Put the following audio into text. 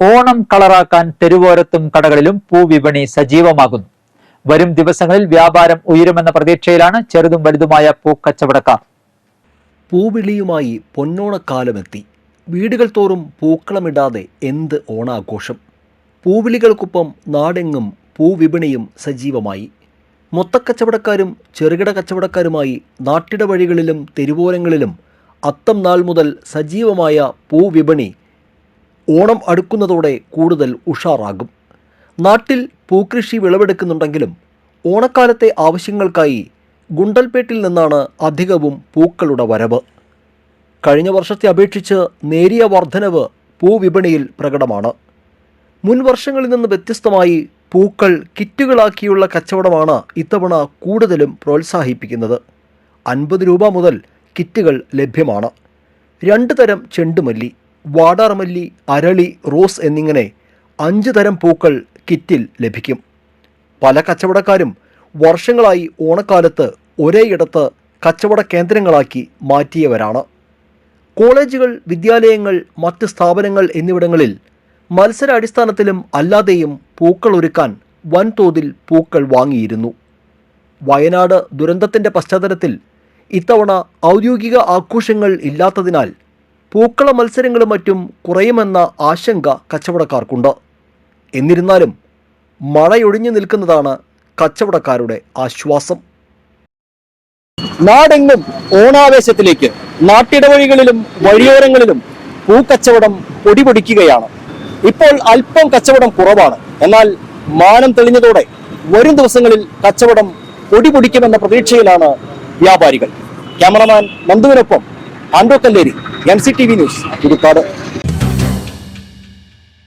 ഓണം കളറാക്കാൻ തെരുവോരത്തും കടകളിലും പൂവിപണി സജീവമാകുന്നു. വരും ദിവസങ്ങളിൽ വ്യാപാരം ഉയരുമെന്ന പ്രതീക്ഷയിലാണ് ചെറുതും വലുതുമായ പൂക്കച്ചവടക്കാർ പൂവിളിയുമായി പൊന്നോണക്കാലമെത്തി. വീടുകൾ തോറും പൂക്കളമിടാതെ എന്ത് ഓണാഘോഷം. പൂവിളികൾക്കൊപ്പം നാടെങ്ങും പൂവിപണിയും സജീവമായി. മൊത്തക്കച്ചവടക്കാരും ചെറുകിട കച്ചവടക്കാരുമായി നാട്ടിട വഴികളിലും തെരുവോരങ്ങളിലും അത്തം നാൾ മുതൽ സജീവമായ പൂവിപണി ഓണം അടുക്കുന്നതോടെ കൂടുതൽ ഉഷാറാകും. നാട്ടിൽ പൂക്കൃഷി വിളവെടുക്കുന്നുണ്ടെങ്കിലും ഓണക്കാലത്തെ ആവശ്യങ്ങൾക്കായി ഗുണ്ടൽപേട്ടിൽ നിന്നാണ് അധികവും പൂക്കളുടെ വരവ്. കഴിഞ്ഞ വർഷത്തെ അപേക്ഷിച്ച് നേരിയ വർധനവ് പൂവിപണിയിൽ പ്രകടമാണ്. മുൻ വർഷങ്ങളിൽ നിന്ന് വ്യത്യസ്തമായി പൂക്കൾ കിറ്റുകളാക്കിയുള്ള കച്ചവടമാണ് ഇത്തവണ കൂടുതലും പ്രോത്സാഹിപ്പിക്കുന്നത്. അൻപത് രൂപ മുതൽ കിറ്റുകൾ ലഭ്യമാണ്. രണ്ട് തരം ചെണ്ടുമല്ലി വാടാർമല്ലി അരളി റോസ് എന്നിങ്ങനെ അഞ്ച് തരം പൂക്കൾ കിറ്റിൽ ലഭിക്കും. പല കച്ചവടക്കാരും വർഷങ്ങളായി ഓണക്കാലത്ത് ഒരേയിടത്ത് കച്ചവട കേന്ദ്രങ്ങളാക്കി മാറ്റിയവരാണ്. കോളേജുകൾ വിദ്യാലയങ്ങൾ മറ്റ് സ്ഥാപനങ്ങൾ എന്നിവിടങ്ങളിൽ മത്സരാടിസ്ഥാനത്തിലും അല്ലാതെയും പൂക്കൾ ഒരുക്കാൻ വൻതോതിൽ പൂക്കൾ വാങ്ങിയിരുന്നു. വയനാട് ദുരന്തത്തിന്റെ പശ്ചാത്തലത്തിൽ ഇത്തവണ ഔദ്യോഗിക ആഘോഷങ്ങൾ ഇല്ലാത്തതിനാൽ പൂക്കള മത്സരങ്ങളും മറ്റും കുറയുമെന്ന ആശങ്ക കച്ചവടക്കാർക്കുണ്ട്. എന്നിരുന്നാലും മഴയൊഴിഞ്ഞു നിൽക്കുന്നതാണ് കച്ചവടക്കാരുടെ ആശ്വാസം. നാടെങ്ങും ഓണാവേശത്തിലേക്ക് നാട്ടിടവഴികളിലും വഴിയോരങ്ങളിലും പൂക്കച്ചവടം പൊടിപൊടിക്കുകയാണ്. ഇപ്പോൾ അല്പം കച്ചവടം കുറവാണ്. എന്നാൽ മാനം തെളിഞ്ഞതോടെ വരും ദിവസങ്ങളിൽ കച്ചവടം പൊടിപൊടിക്കുമെന്ന പ്രതീക്ഷയിലാണ് വ്യാപാരികൾ. ക്യാമറമാൻ നന്ദുവിനൊപ്പം ಪಾಂಡೋ ಕಲ್ಲೇರಿ ಎನ್ ಸಿ ಟಿವಿ ನ್ಯೂಸ್ ಇದು ಕಾಡು.